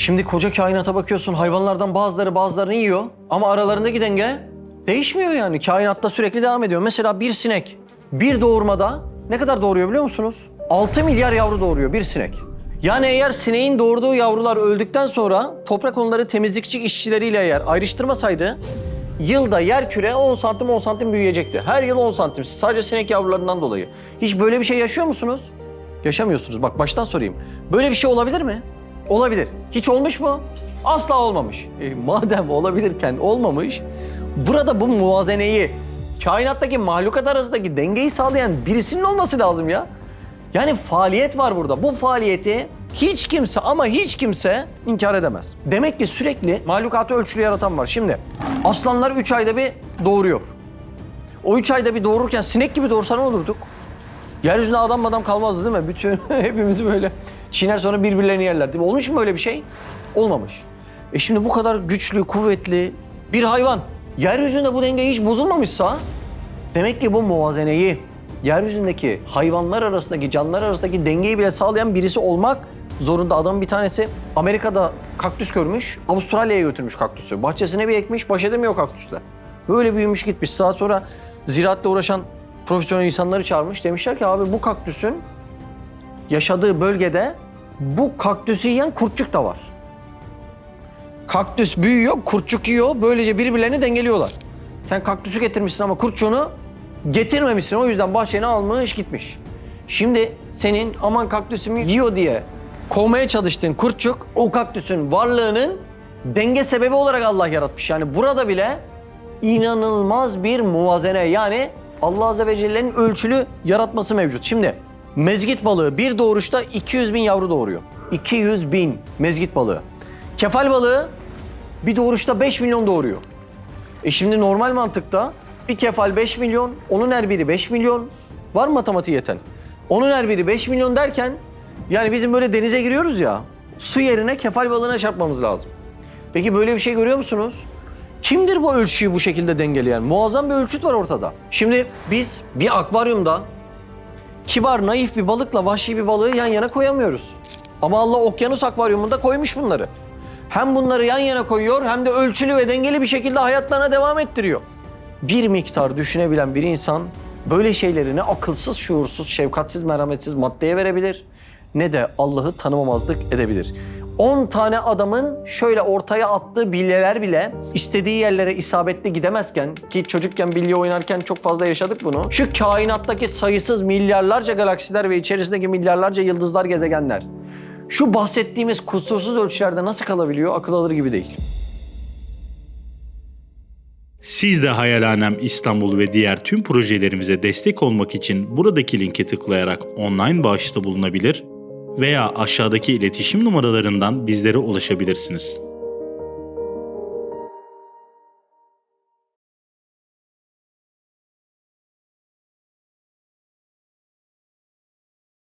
Şimdi koca kainata bakıyorsun hayvanlardan bazıları bazılarını yiyor ama aralarındaki denge değişmiyor yani. Kainatta sürekli devam ediyor. Mesela bir sinek bir doğurmada ne kadar doğuruyor biliyor musunuz? 6 milyar yavru doğuruyor bir sinek. Yani eğer sineğin doğurduğu yavrular öldükten sonra toprak onları temizlikçi işçileriyle eğer ayrıştırmasaydı yılda yer küre 10 santim 10 santim büyüyecekti. Her yıl 10 santim sadece sinek yavrularından dolayı. Hiç böyle bir şey yaşıyor musunuz? Yaşamıyorsunuz. Bak baştan sorayım. Böyle bir şey olabilir mi? Olabilir. Hiç olmuş mu? Asla olmamış. E, madem olabilirken olmamış, burada bu muvazeneyi, kainattaki mahlukat arasındaki dengeyi sağlayan birisinin olması lazım ya. Yani faaliyet var burada. Bu faaliyeti hiç kimse ama hiç kimse inkar edemez. Demek ki sürekli mahlukatı ölçülü yaratan var. Şimdi aslanlar 3 ayda bir doğuruyor. O 3 ayda bir doğururken sinek gibi doğursa ne olurduk? Yeryüzünde adam adam kalmazdı değil mi? Bütün hepimiz böyle çiğner sonra birbirlerini yerler değil mi? Olmuş mu böyle bir şey? Olmamış. E şimdi bu kadar güçlü, kuvvetli bir hayvan yeryüzünde bu denge hiç bozulmamışsa demek ki bu muvazeneyi yeryüzündeki hayvanlar arasındaki, canlılar arasındaki dengeyi bile sağlayan birisi olmak zorunda. Adamın bir tanesi Amerika'da kaktüs görmüş, Avustralya'ya götürmüş kaktüsü. Bahçesine bir ekmiş, baş edemiyor kaktüsle. Böyle büyümüş gitmiş. Daha sonra ziraatle uğraşan profesyonel insanları çağırmış. Demişler ki abi bu kaktüsün yaşadığı bölgede bu kaktüsü yiyen kurtçuk da var. Kaktüs büyüyor, kurtçuk yiyor. Böylece birbirlerini dengeliyorlar. Sen kaktüsü getirmişsin ama kurtçuğunu getirmemişsin. O yüzden bahçeni almış gitmiş. Şimdi senin aman kaktüsümü yiyor diye kovmaya çalıştığın kurtçuk o kaktüsün varlığının denge sebebi olarak Allah yaratmış. Yani burada bile inanılmaz bir muvazene yani Allah Azze ve Celle'nin ölçülü yaratması mevcut. Şimdi mezgit balığı bir doğuruşta 200 bin yavru doğuruyor. 200 bin mezgit balığı. Kefal balığı bir doğuruşta 5 milyon doğuruyor. E şimdi normal mantıkta bir kefal 5 milyon, onun her biri 5 milyon. Var mı matematiği yeten? Onun her biri 5 milyon derken yani bizim böyle denize giriyoruz ya su yerine kefal balığına çarpmamız lazım. Peki böyle bir şey görüyor musunuz? Kimdir bu ölçüyü bu şekilde dengeleyen? Muazzam bir ölçüt var ortada. Şimdi biz bir akvaryumda kibar, naif bir balıkla vahşi bir balığı yan yana koyamıyoruz. Ama Allah okyanus akvaryumunda koymuş bunları. Hem bunları yan yana koyuyor hem de ölçülü ve dengeli bir şekilde hayatlarına devam ettiriyor. Bir miktar düşünebilen bir insan böyle şeyleri ne akılsız, şuursuz, şefkatsiz, merhametsiz maddeye verebilir ne de Allah'ı tanımamazlık edebilir. 10 tane adamın şöyle ortaya attığı bilyeler bile istediği yerlere isabetli gidemezken ki çocukken bilye oynarken çok fazla yaşadık bunu. Şu kainattaki sayısız milyarlarca galaksiler ve içerisindeki milyarlarca yıldızlar, gezegenler. Şu bahsettiğimiz kusursuz ölçülerde nasıl kalabiliyor akıl alır gibi değil. Siz de Hayalhanem İstanbul ve diğer tüm projelerimize destek olmak için buradaki linke tıklayarak online bağışta bulunabilir veya aşağıdaki iletişim numaralarından bizlere ulaşabilirsiniz.